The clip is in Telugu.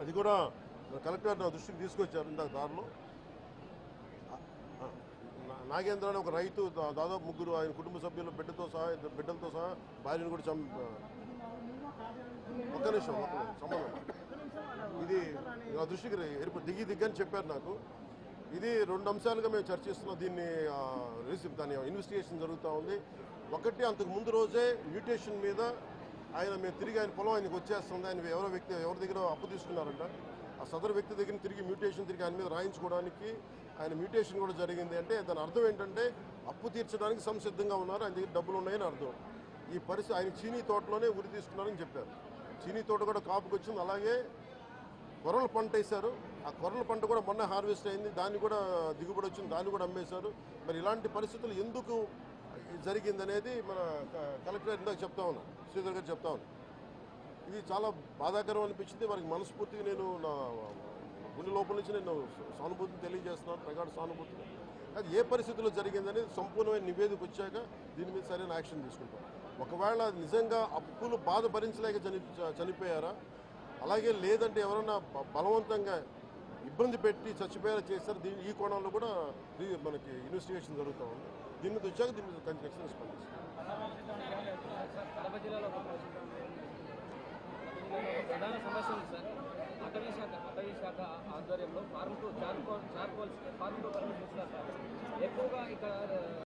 అది కూడా కలెక్టర్ నా దృష్టికి తీసుకొచ్చారు ఇందాక దారిలో. నాగేంద్ర అనే ఒక రైతు దాదాపు ముగ్గురు ఆయన కుటుంబ సభ్యులు బిడ్డతో సహా బిడ్డలతో సహా భార్యను కూడా చంప ఒక్క నిమిషం ఒక్క సంబంధం ఇది నా దృష్టికి ఏర్పడి దిగి దిగ్గని చెప్పారు నాకు. ఇది రెండు అంశాలుగా మేము చర్చిస్తున్నాం. దీన్ని ఆ, రిసీవ్ దాని ఇన్వెస్టిగేషన్ జరుగుతూ ఉంది. ఒకటి అంతకు ముందు రోజే మ్యూటేషన్ మీద ఆయన మేము తిరిగి ఆయన పొలం ఆయనకు వచ్చేస్తుంది ఆయన ఎవరో వ్యక్తి ఎవరి దగ్గర అప్పు తీసుకున్నారంట ఆ సదరు వ్యక్తి దగ్గర తిరిగి మ్యూటేషన్ తిరిగి ఆయన మీద రాయించుకోవడానికి ఆయన మ్యూటేషన్ కూడా జరిగింది అంటే దాని అర్థం ఏంటంటే అప్పు తీర్చడానికి సంసిద్ధంగా ఉన్నారు ఆయన దగ్గర డబ్బులు ఉన్నాయని అర్థం. ఈ పరిస్థితి ఆయన చీనీ తోటలోనే ఉరి తీసుకున్నారని చెప్పారు. చీనీ తోట కూడా కాపుకి వచ్చింది అలాగే కొర్రల పంట వేశారు. ఆ కొరల పంట కూడా మొన్న హార్వెస్ట్ అయింది దాన్ని కూడా దిగుబడి వచ్చింది దాన్ని కూడా అమ్మేశారు. మరి ఇలాంటి పరిస్థితులు ఎందుకు జరిగిందనేది మన క- కలెక్టర్ ఇందాక చెప్తా ఉన్నాను శ్రీధర్ గారు చెప్తా ఉన్నాను ఇది చాలా బాధాకరం అనిపించింది. వారికి మనస్ఫూర్తిగా నేను నా గుండె లోపల నుంచి నేను సానుభూతిని తెలియజేస్తున్నాను ప్రగాఢ సానుభూతిని. అది ఏ పరిస్థితుల్లో జరిగిందనేది సంపూర్ణమైన నివేదిక వచ్చాక దీని మీద సరైన యాక్షన్ తీసుకుంటాం. ఒకవేళ నిజంగా అప్పులు బాధ భరించలేక చని చనిపోయారా? అలాగే లేదంటే ఎవరన్నా బ- బలవంతంగా ఇబ్బంది పెట్టి చచ్చిపోయేలా చేశారు. దీని ఈ కోణంలో కూడా ఇది మనకి ఇన్వెస్టిగేషన్ జరుగుతూ ఉంది. దీని మీద వచ్చాక దీని మీద ఖచ్చితంగా స్పందిస్తాం. ప్రధాన సమస్య ఉంది సార్. అటవీ శాఖ అటవీ శాఖ ఆధ్వర్యంలో farm to charcoal charcoals farm sir. ఎక్కువగా ఇక్కడ